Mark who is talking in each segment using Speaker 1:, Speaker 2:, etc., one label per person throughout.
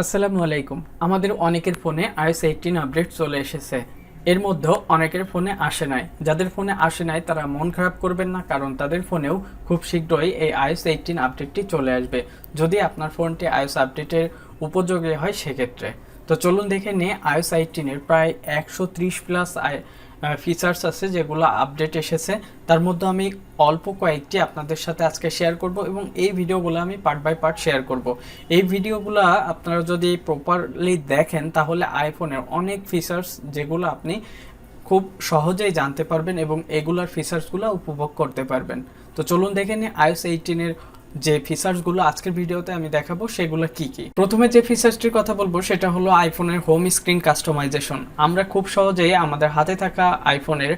Speaker 1: আসসালামু আলাইকুম। আমাদের অনেকের ফোনে আইএস এইটিন আপডেট চলে এসেছে। এর মধ্যেও অনেকের ফোনে আসে নাই। যাদের ফোনে আসে নাই, তারা মন খারাপ করবেন না, কারণ তাদের ফোনেও খুব শীঘ্রই এই আইএস এইটিন আপডেটটি চলে আসবে। যদি আপনার ফোনটি আইএস আপডেটের উপযোগী হয়, সেক্ষেত্রে। তো চলুন দেখে নিয়ে আইএস এইটিনের প্রায় একশো ত্রিশ প্লাস ফিচার্স আছে যেগুলো আপডেট এসেছে। তার মধ্যে আমি অল্প কয়েকটি আপনাদের সাথে আজকে শেয়ার করব এবং এই ভিডিওগুলো আমি পার্ট বাই পার্ট শেয়ার করব। এই ভিডিওগুলো আপনারা যদি প্রপারলি দেখেন, তাহলে আইফোনের অনেক ফিচার্স যেগুলো আপনি খুব সহজেই জানতে পারবেন এবং এগুলার ফিচার্সগুলো উপভোগ করতে পারবেন। তো চলুন দেখে নিই আইএস এইটিনের যে ফিচার্সগুলো আজকের ভিডিওতে আমি দেখাবো, সেগুলো কি কি? প্রথমে যে ফিচার্সটির কথা বলব, সেটা হলো আইফোনের হোম স্ক্রিন কাস্টমাইজেশন আমরা খুব সহজেই আমাদের হাতে থাকা আইফোনের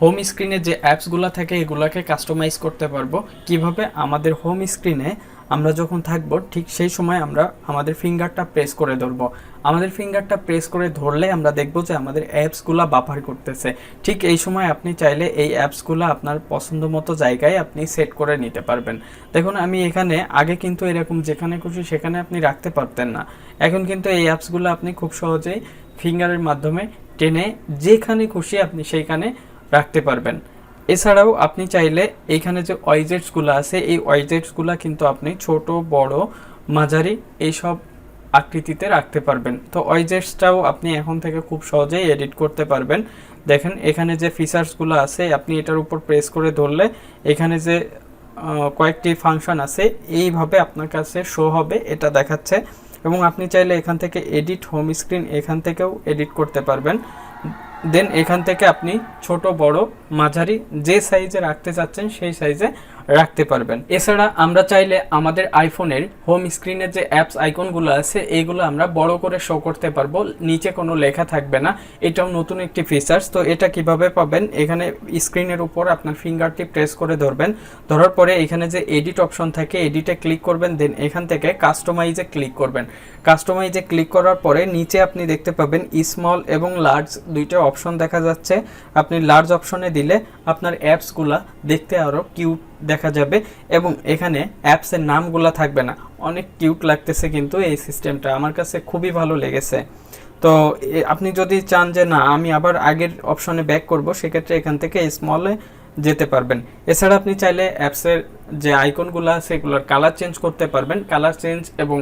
Speaker 1: হোম স্ক্রিনে যে অ্যাপসগুলো থাকে, এগুলোকে কাস্টমাইজ করতে পারব। কীভাবে? আমাদের হোম স্ক্রিনে আমরা যখন থাকব, ঠিক সেই সময় আমরা আমাদের ফিঙ্গারটা প্রেস করে ধরবো। আমাদের ফিঙ্গারটা প্রেস করে ধরলে আমরা দেখব যে আমাদের অ্যাপসগুলো বাফার করতেছে। ঠিক এই সময় আপনি চাইলে এই অ্যাপসগুলো আপনার পছন্দ মতো জায়গায় আপনি সেট করে নিতে পারবেন। দেখুন, আমি এখানে আগে কিন্তু এরকম যেখানে খুশি সেখানে আপনি রাখতে পারতেন না। এখন কিন্তু এই অ্যাপসগুলো আপনি খুব সহজেই ফিঙ্গারের মাধ্যমে টেনে যেখানে খুশি আপনি সেইখানে রাখতে পারবেন। এছাড়াও আপনি চাইলে এইখানে যে ওয়াইজেটসগুলো আছে, এই ওয়াইজেটসগুলো কিন্তু আপনি ছোট, বড়, মাঝারি এইসব আকৃতিতে রাখতে পারবেন। তো ওয়াইজেটসটাও আপনি এখন থেকে খুব সহজেই এডিট করতে পারবেন। দেখেন, এখানে যে ফিচার্সগুলো আছে, আপনি এটার উপর প্রেস করে ধরলে এখানে যে কয়েকটি ফাংশন আছে, এইভাবে আপনার কাছে শো হবে, এটা দেখাচ্ছে। এবং আপনি চাইলে এখান থেকে এডিট হোম স্ক্রিন এখান থেকেও এডিট করতে পারবেন। দেন এখান থেকে আপনি ছোট, বড়, মাঝারি যে সাইজে রাখতে চাচ্ছেন সেই সাইজে রাখতে পারবেন। এছাড়া আমরা চাইলে আমাদের আইফোনের হোম স্ক্রিনের যে অ্যাপস আইকনগুলো আছে, এইগুলো আমরা বড় করে শো করতে পারব। নিচে কোনো লেখা থাকবে না। এটাও নতুন একটি ফিচার্স তো এটা কীভাবে পাবেন? এখানে স্ক্রিনের উপর আপনার ফিঙ্গারটি প্রেস করে ধরবেন। ধরার পরে এখানে যে এডিট অপশন থাকে এডিটে ক্লিক করবেন। দেন এখান থেকে কাস্টমাইজে ক্লিক করবেন। কাস্টমাইজে ক্লিক করার পরে নিচে আপনি দেখতে পাবেন স্মল এবং লার্জ দুইটা অপশন দেখা যাচ্ছে। আপনি লার্জ অপশনে দিলে আপনার অ্যাপসগুলা দেখতে আরও কিউট দেখা যাবে এবং এখানে অ্যাপসের নামগুলা থাকবে না। অনেক কিউট লাগতেছে কিন্তু এই সিস্টেমটা আমার কাছে খুবই ভালো লেগেছে। তো আপনি যদি চান যে না, আমি আবার আগের অপশনে ব্যাক করব, সেক্ষেত্রে এখান থেকে স্মলে যেতে পারবেন। এছাড়া আপনি চাইলে অ্যাপসের যে আইকনগুলো আছে সেগুলোর কালার চেঞ্জ করতে পারবেন। কালার চেঞ্জ এবং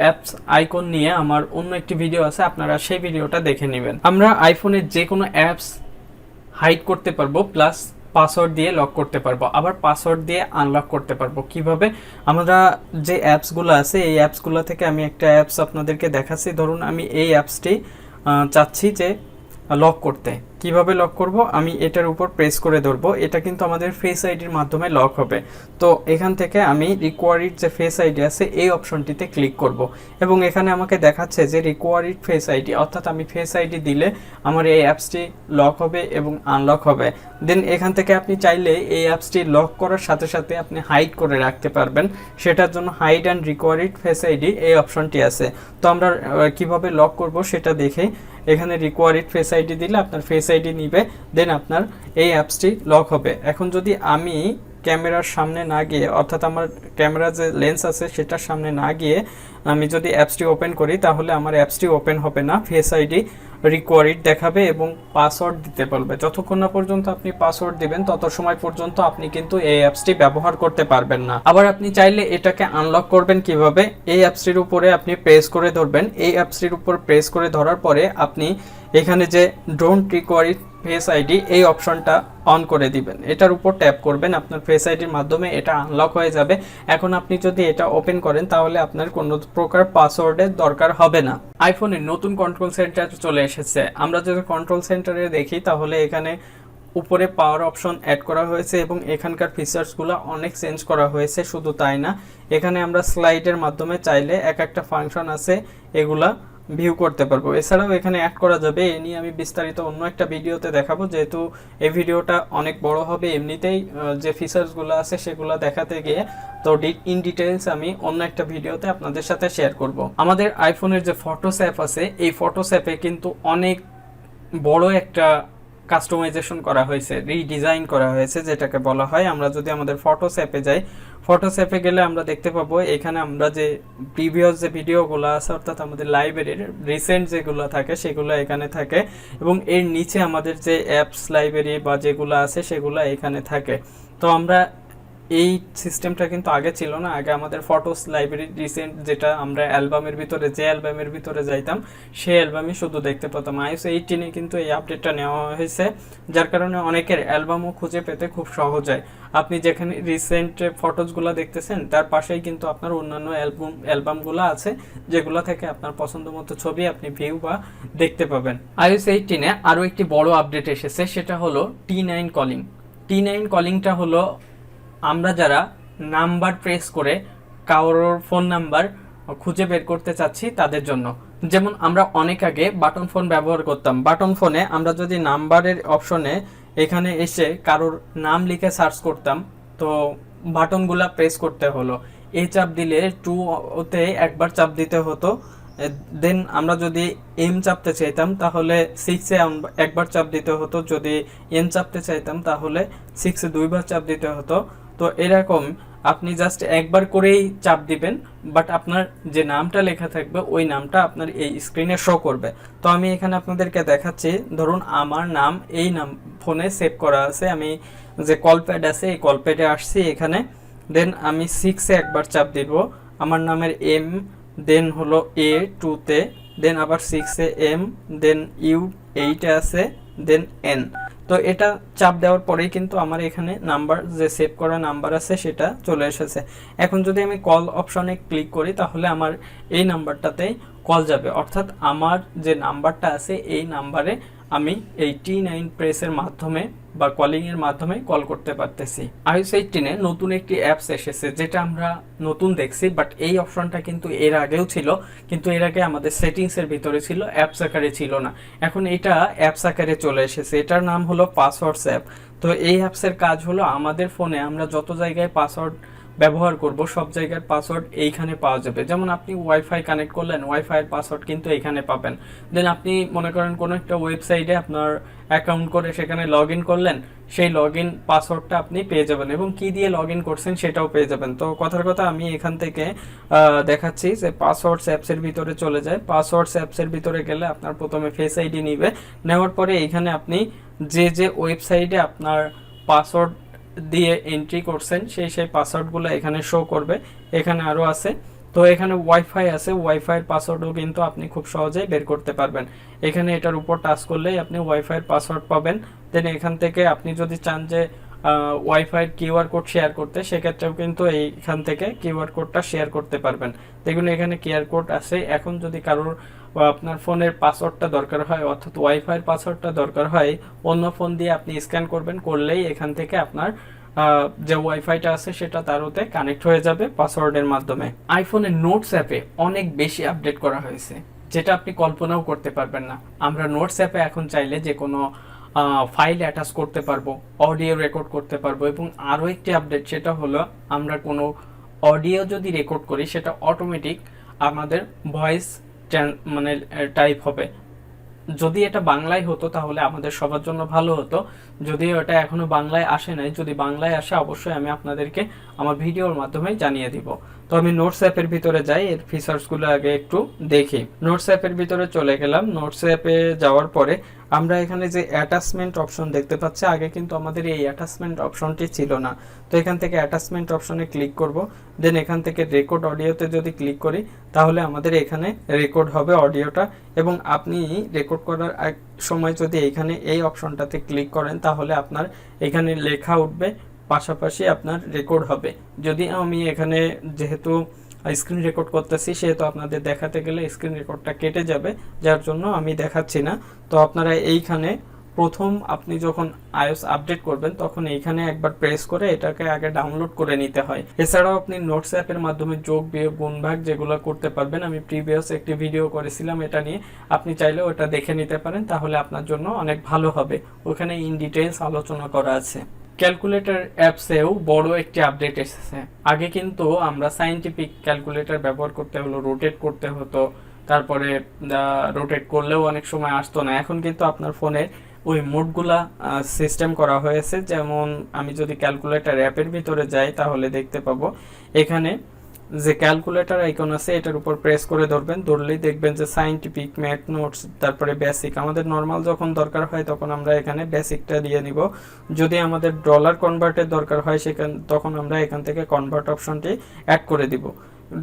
Speaker 1: অ্যাপস আইকন নিয়ে আমার অন্য একটি ভিডিও আছে, আপনারা সেই ভিডিওটা দেখে নেবেন। আমরা আইফোনের যে কোনো অ্যাপস হাইড করতে পারব প্লাস পাসওয়ার্ড দিয়ে লক করতে পারব। আবার পাসওয়ার্ড দিয়ে আনলক করতে পারব। কীভাবে? আমরা যে অ্যাপসগুলো আছে, এই অ্যাপসগুলো থেকে আমি একটা অ্যাপস আপনাদেরকে দেখাচ্ছি। ধরুন আমি এই অ্যাপসটি চাচ্ছি যে লক করতে। কীভাবে লক করব? আমি এটার উপর প্রেস করে ধরবো। এটা কিন্তু আমাদের ফেস আইডির মাধ্যমে লক হবে। তো এখান থেকে আমি রিকোয়ারিড যে ফেস আইডি আছে, এই অপশনটিতে ক্লিক করব। এবং এখানে আমাকে দেখাচ্ছে যে রিকোয়ারিড ফেস আইডি অর্থাৎ আমি ফেস আইডি দিলে আমার এই অ্যাপসটি লক হবে এবং আনলক হবে। দেন এখান থেকে আপনি চাইলে এই অ্যাপসটি লক করার সাথে সাথে আপনি হাইড করে রাখতে পারবেন। সেটার জন্য hide and required face ID এই অপশনটি আছে। তো আমরা কীভাবে লক করব সেটা দেখে এখানে রিকোয়ারিড ফেস আইডি দিলে আপনার ফেস আইডি নিবে দেন আপনার এই অ্যাপসটি লক হবে। এখন যদি আমি ক্যামেরার সামনে না গিয়ে, অর্থাৎ আমার ক্যামেরা যে লেন্স আছে সেটার সামনে না গিয়ে আমি যদি অ্যাপসটি ওপেন করি, তাহলে আমার অ্যাপসটি ওপেন হবে না। ফেস আইডি রিকোয়ারিড দেখাবে এবং পাসওয়ার্ড দিতে বলবে। যতক্ষণ না পর্যন্ত আপনি পাসওয়ার্ড দিবেন, তত সময় পর্যন্ত আপনি কিন্তু এই অ্যাপসটি ব্যবহার করতে পারবেন না। আবার আপনি চাইলে এটাকে আনলক করবেন কীভাবে? এই অ্যাপসটির উপরে আপনি প্রেস করে ধরবেন। এই অ্যাপসটির উপর প্রেস করে ধরার পরে আপনি এখানে যে ডোন্ট রিকোয়ারিড ফেস আইডি এই অপশনটা অন করে দিবেন। এটার উপর ট্যাপ করবেন, আপনার ফেস আইডির মাধ্যমে এটা আনলক হয়ে যাবে। এখন আপনি যদি এটা ওপেন করেন, তাহলে আপনার কোনো প্রকার পাসওয়ার্ডের দরকার হবে না। আইফোনের নতুন কন্ট্রোল সেন্টার চলে এসেছে। আমরা যদি কন্ট্রোল সেন্টারে দেখি, তাহলে এখানে উপরে পাওয়ার অপশন অ্যাড করা হয়েছে এবং এখানকার ফিচার্সগুলো অনেক চেঞ্জ করা হয়েছে, শুধু তাই না। এখানে আমরা স্লাইডের মাধ্যমে চাইলে এক একটা ফাংশন আছে, এগুলা ভিউ করতে পারব। এছাড়াও এখানে অ্যাড করা যাবে, এ নিয়ে আমি বিস্তারিত অন্য একটা ভিডিওতে দেখাবো, যেহেতু এই ভিডিওটা অনেক বড় হবে, এমনিতেই যে ফিচার্সগুলো আছে সেগুলো দেখাতে গিয়ে তো ইন ডিটেলস আমি অন্য একটা ভিডিওতে আপনাদের সাথে শেয়ার করব। আমাদের আইফোনের যে ফটোস অ্যাপ আছে, এই ফটোস অ্যাপে কিন্তু অনেক বড় একটা কাস্টমাইজেশন করা হয়েছে রিডিজাইন করা হয়েছে, যেটাকে বলা হয়। আমরা যদি আমাদের ফটোস অ্যাপে যাই ফটোস অ্যাপে গেলে আমরা দেখতে পাবো, এখানে আমরা যে প্রিভিয়াস যে ভিডিওগুলো আছে, অর্থাৎ আমাদের লাইব্রেরির রিসেন্ট যেগুলো থাকে, সেগুলো এখানে থাকে এবং এর নিচে আমাদের যে অ্যাপস লাইব্রেরি বা যেগুলো আছে, সেগুলো এখানে থাকে। তো আমরা এই সিস্টেমটা কিন্তু আগে ছিল না। আগে আমাদের ফটোস লাইব্রেরি রিসেন্ট যেটা আমরা অ্যালবামের ভিতরে, যে অ্যালবামের ভিতরে যাইতাম, সেই অ্যালবামই শুধু দেখতে পেতাম। আইএস এইটিনে কিন্তু এই আপডেটটা নেওয়া হয়েছে, যার কারণে অনেকের অ্যালবামও খুঁজে পেতে খুব সহজ হয়। আপনি যেখানে রিসেন্ট ফটোসগুলো দেখতেছেন, তার পাশেই কিন্তু আপনার অন্যান্য অ্যালবাম, অ্যালবামগুলো আছে, যেগুলো থেকে আপনার পছন্দ মতো ছবি আপনি ভিউ বা দেখতে পাবেন। আইএস এইটিনে আরও একটি বড় আপডেট এসেছে, সেটা হলো T nine calling T nine কলিংটা হলো আমরা যারা নাম্বার প্রেস করে কারোর ফোন নাম্বার খুঁজে বের করতে চাচ্ছি তাদের জন্য। যেমন আমরা অনেক আগে বাটন ফোন ব্যবহার করতাম। বাটন ফোনে আমরা যদি নাম্বারের অপশনে এখানে এসে কারোর নাম লিখে সার্চ করতাম, তো বাটনগুলা প্রেস করতে হলো। এই চাপ দিলে টু ওতে একবার চাপ দিতে হতো। দেন আমরা যদি এম চাপতে চাইতাম, তাহলে সিক্সে একবার চাপ দিতে হতো। যদি এন চাপতে চাইতাম, তাহলে সিক্সে দুইবার চাপ দিতে হতো। তো এরকম আপনি জাস্ট একবার করেই চাপ দিবেন বাট আপনার যে নামটা লেখা থাকবে, ওই নামটা আপনার এই স্ক্রিনে শো করবে। তো আমি এখানে আপনাদেরকে দেখাচ্ছি, ধরুন আমার নাম এই নাম ফোনে সেভ করা আছে, আমি যে কলপ্যাড আছে, এই কলপ্যাডে আসছি এখানে দেন আমি সিক্সে একবার চাপ দিব, আমার নামের এম দেন হলো এ টুতে দেন আবার সিক্সে এম দেন ইউ এইটে আছে দেন এন তো এটা চাপ দেওয়ার পরেই কিন্তু আমার এখানে নাম্বার, যে সেভ করা নাম্বার আছে সেটা চলে এসেছে। এখন যদি আমি কল অপশনে ক্লিক করি, তাহলে আমার এই নাম্বারটাতেই কল যাবে। অর্থাৎ আমার যে নাম্বারটা আছে, এই নাম্বারে আমি এই টি নাইন প্রেসের মাধ্যমে বা কলিংয়ের মাধ্যমে কল করতে পারতেছি। আইএস এইটিনে নতুন একটি অ্যাপস এসেছে, যেটা আমরা নতুন দেখছি বাট এই অপশনটা কিন্তু এর আগেও ছিল, কিন্তু এর আগে আমাদের সেটিংসের ভিতরে ছিল অ্যাপস আকারে ছিল না। এখন এটা অ্যাপস আকারে চলে এসেছে, এটার নাম হলো পাসওয়ার্ডস অ্যাপ তো এই অ্যাপসের কাজ হলো আমাদের ফোনে আমরা যত জায়গায় পাসওয়ার্ড ব্যবহার করব, সব জায়গার পাসওয়ার্ড এইখানে পাওয়া যাবে। যেমন আপনি ওয়াইফাই কানেক্ট করলেন ওয়াইফাইয়ের পাসওয়ার্ড কিন্তু এখানে পাবেন। দেন আপনি মনে করেন কোনো একটা ওয়েবসাইটে আপনার অ্যাকাউন্ট করে সেখানে লগ ইন করলেন, সেই লগ ইন পাসওয়ার্ডটা আপনি পেয়ে যাবেন এবং কি দিয়ে লগ ইন করছেন সেটাও পেয়ে যাবেন। তো কথার কথা আমি এখান থেকে দেখাচ্ছি যে পাসওয়ার্ডস অ্যাপসের ভিতরে চলে যায়। পাসওয়ার্ডস অ্যাপসের ভিতরে গেলে আপনার প্রথমে ফেস আইডি নিবে। নেওয়ার পরে এখানে আপনি যে যে ওয়েবসাইটে আপনার পাসওয়ার্ড দিয়ে এন্ট্রি করছেন, সেই সেই পাসওয়ার্ডগুলো এখানে শো করবে। এখানে আরও আছে। তো এখানে ওয়াইফাই আছে। ওয়াইফাইয়ের পাসওয়ার্ডও কিন্তু আপনি খুব সহজেই বের করতে পারবেন। এখানে এটার উপর টাচ করলেই আপনি ওয়াইফাইয়ের পাসওয়ার্ড পাবেন। দেন এখান থেকে আপনি যদি চান যে ওয়াইফাইয়ের কিউআর কোড শেয়ার করতে, সেক্ষেত্রেও কিন্তু এইখান থেকে কিউআর কোডটা শেয়ার করতে পারবেন। দেখুন, এখানে কিউআর কোড আছে। এখন যদি কারোর আপনার ফোনের পাসওয়ার্ডটা দরকার হয়, অর্থাৎ ওয়াইফাইয়ের পাসওয়ার্ডটা দরকার হয়, অন্য ফোন দিয়ে আপনি স্ক্যান করবেন, করলেই এখান থেকে আপনার যে ওয়াইফাইটা আছে, সেটা তার ওতে কানেক্ট হয়ে যাবে পাসওয়ার্ডের মাধ্যমে। আইফোনের নোটস অ্যাপে অনেক বেশি আপডেট করা হয়েছে, যেটা আপনি কল্পনাও করতে পারবেন না। আমরা নোটস অ্যাপে এখন চাইলে যে কোনো ফাইল অ্যাটাচ করতে পারব অডিও রেকর্ড করতে পারব এবং আরও একটি আপডেট সেটা হলো আমরা কোনো অডিও যদি রেকর্ড করি, সেটা অটোমেটিক আমাদের ভয়েস মানে টাইপ হবে। যদি এটা বাংলায় হতো, তাহলে আমাদের সবার জন্য ভালো হতো। যদিও ওটা এখনও বাংলায় আসে নাই, যদি বাংলায় আসে, অবশ্যই আমি আপনাদেরকে আমার ভিডিওর মাধ্যমে জানিয়ে দিব। তো আমি নোটস অ্যাপের ভিতরে যাই, এর ফিচার্সগুলো আগে একটু দেখি। নোটস অ্যাপের ভিতরে চলে গেলাম। নোটস অ্যাপে যাওয়ার পরে আমরা এখানে যে অ্যাটাচমেন্ট অপশন দেখতে পাচ্ছি, আগে কিন্তু আমাদের এই অ্যাটাচমেন্ট অপশনটি ছিল না। তো এখান থেকে অ্যাটাচমেন্ট অপশনে ক্লিক করব। দেন এখান থেকে রেকর্ড অডিওতে যদি ক্লিক করি, তাহলে আমাদের এখানে রেকর্ড হবে অডিওটা এবং আপনি রেকর্ড করার সময় যদি এখানে এই অপশনটাতে ক্লিক করেন, তাহলে আপনার এখানে লেখা উঠবে, পাশাপাশি আপনার রেকর্ড হবে। যদি আমি এখানে যেহেতু স্ক্রিন রেকর্ড করতেছি, সেহেতু আপনাদের দেখাতে গেলে স্ক্রিন রেকর্ডটা কেটে যাবে, যার জন্য আমি দেখাচ্ছি না। তো আপনারা এইখানে প্রথম আপনি যখন আইওস আপডেট করবেন, তখন এইখানে একবার প্রেস করে এটাকে আগে ডাউনলোড করে নিতে হয়। এছাড়াও আপনি নোটস অ্যাপের মাধ্যমে যোগ, বিয়োগ, গুণভাগ যেগুলো করতে পারবেন, আমি প্রিভিয়াস একটি ভিডিও করেছিলাম এটা নিয়ে। আপনি চাইলে ওটা দেখে নিতে পারেন, তাহলে আপনার জন্য অনেক ভালো হবে। ওখানে ইন ডিটেলস আলোচনা করা আছে। ক্যালকুলেটর অ্যাপসেও বড় একটি আপডেট এসেছে। আগে কিন্তু আমরা সাইন্টিফিক ক্যালকুলেটর ব্যবহার করতে হলো, রোটেট করতে হতো, তারপরে রোটেট করলেও অনেক সময় আসতো না। এখন কিন্তু আপনার ফোনে ওই মোডগুলা সিস্টেম করা হয়েছে। যেমন আমি যদি ক্যালকুলেটর অ্যাপের ভিতরে যাই, তাহলে দেখতে পাবো, এখানে যে ক্যালকুলেটর আইকন আছে, এটার উপর প্রেস করে ধরবেন। ধরলেই দেখবেন যে সাইন্টিফিক ম্যাথ নোটস তারপরে বেসিক আমাদের নর্মাল যখন দরকার হয়, তখন আমরা এখানে বেসিকটা দিয়ে নিব। যদি আমাদের ডলার কনভার্টের দরকার হয়, সেখান, তখন আমরা এখান থেকে কনভার্ট অপশনটি অ্যাড করে দিব।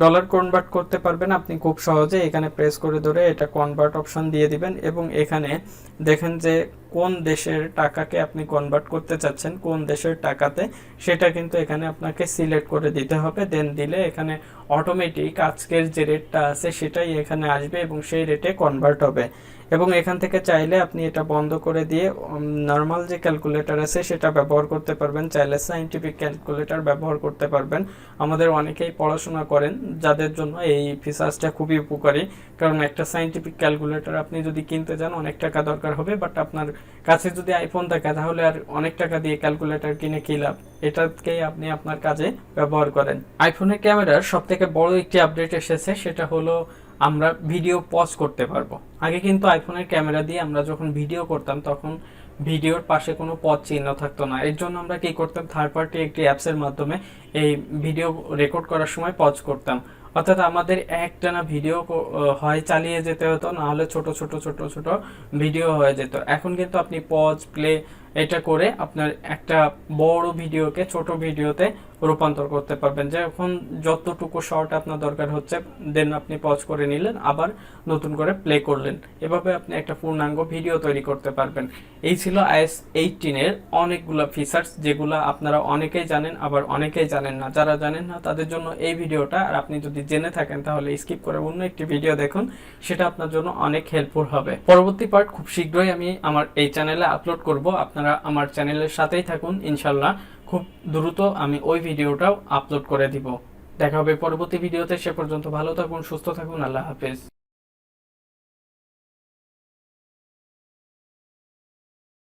Speaker 1: ডলার কনভার্ট করতে পারবেন। আপনি খুব সহজে এখানে প্রেস করে ধরে এটা কনভার্ট অপশন দিয়ে দিবেন এবং এখানে দেখেন যে কোন দেশের টাকাকে আপনি কনভার্ট করতে চাচ্ছেন, কোন দেশের টাকাতে সেটা কিন্তু এখানে আপনাকে সিলেক্ট করে দিতে হবে। দেন দিলে এখানে অটোমেটিক আজকের যে রেটটা আছে সেটাই এখানে আসবে এবং সেই রেটে কনভার্ট হবে। এবং এখান থেকে চাইলে আপনি এটা বন্ধ করে দিয়ে নর্মাল যে ক্যালকুলেটর আছে সেটা ব্যবহার করতে পারবেন। চাইলে সাইন্টিফিক ক্যালকুলেটর ব্যবহার করতে পারবেন। আমাদের অনেকেই পড়াশোনা করেন, যাদের জন্য এই ফিচার্সটা খুবই উপকারী। কারণ একটা সাইন্টিফিক ক্যালকুলেটর আপনি যদি কিনতে যান, অনেক টাকা দরকার হবে। বাট আপনার কাছে যদি আইফোন থাকে, তাহলে আর অনেক টাকা দিয়ে ক্যালকুলেটর কিনে কি লাভ? এটাকেই আপনি আপনার কাজে ব্যবহার করেন। আইফোনের ক্যামেরার সব থেকে বড় একটি আপডেট এসেছে, সেটা হলো আমরা ভিডিও পজ করতে পারব। আগে কিন্তু আইফোনের ক্যামেরা দিয়ে আমরা যখন ভিডিও করতাম, তখন ভিডিওর পাশে কোনো পজ চিহ্ন থাকতো না। এর জন্য আমরা কি করতাম থার্ড পার্টি একটি অ্যাপসের মাধ্যমে এই ভিডিও রেকর্ড করার সময় পজ করতাম। অর্থাৎ আমাদের একটানা ভিডিও হয় চালিয়ে যেতে হতো, না হলে ছোট ছোট ছোট ছোট ভিডিও হয়ে যেত। এখন কিন্তু আপনি পজ প্লে এটা করে আপনার একটা বড় ভিডিওকে ছোট ভিডিওতে রূপান্তর করতে পারবেন। যখন যতটুকু শর্ট আপনার দরকার হচ্ছে দেন আপনি পজ করে নিলেন, আবার নতুন করে প্লে করলেন। এভাবে আপনি একটা পূর্ণাঙ্গ ভিডিও তৈরি করতে পারবেন। এই ছিল আইএস এইটিনের অনেকগুলো ফিচার্স যেগুলো আপনারা অনেকেই জানেন, আবার অনেকেই জানেন না। যারা জানেন না, তাদের জন্য এই ভিডিওটা আর আপনি যদি জেনে থাকেন, তাহলে স্কিপ করে অন্য একটি ভিডিও দেখুন। সেটা আপনার জন্য অনেক হেল্পফুল হবে। পরবর্তী পার্ট খুব শীঘ্রই আমি আমার এই চ্যানেলে আপলোড করব। আপনারা আমার চ্যানেলের সাথেই থাকুন ইনশাল্লাহ খুব দ্রুত আমি ওই ভিডিওটাও আপলোড করে দিব। দেখা হবে পরবর্তী ভিডিওতে, সে পর্যন্ত ভালো থাকুন, সুস্থ থাকুন, আল্লাহ হাফেজ।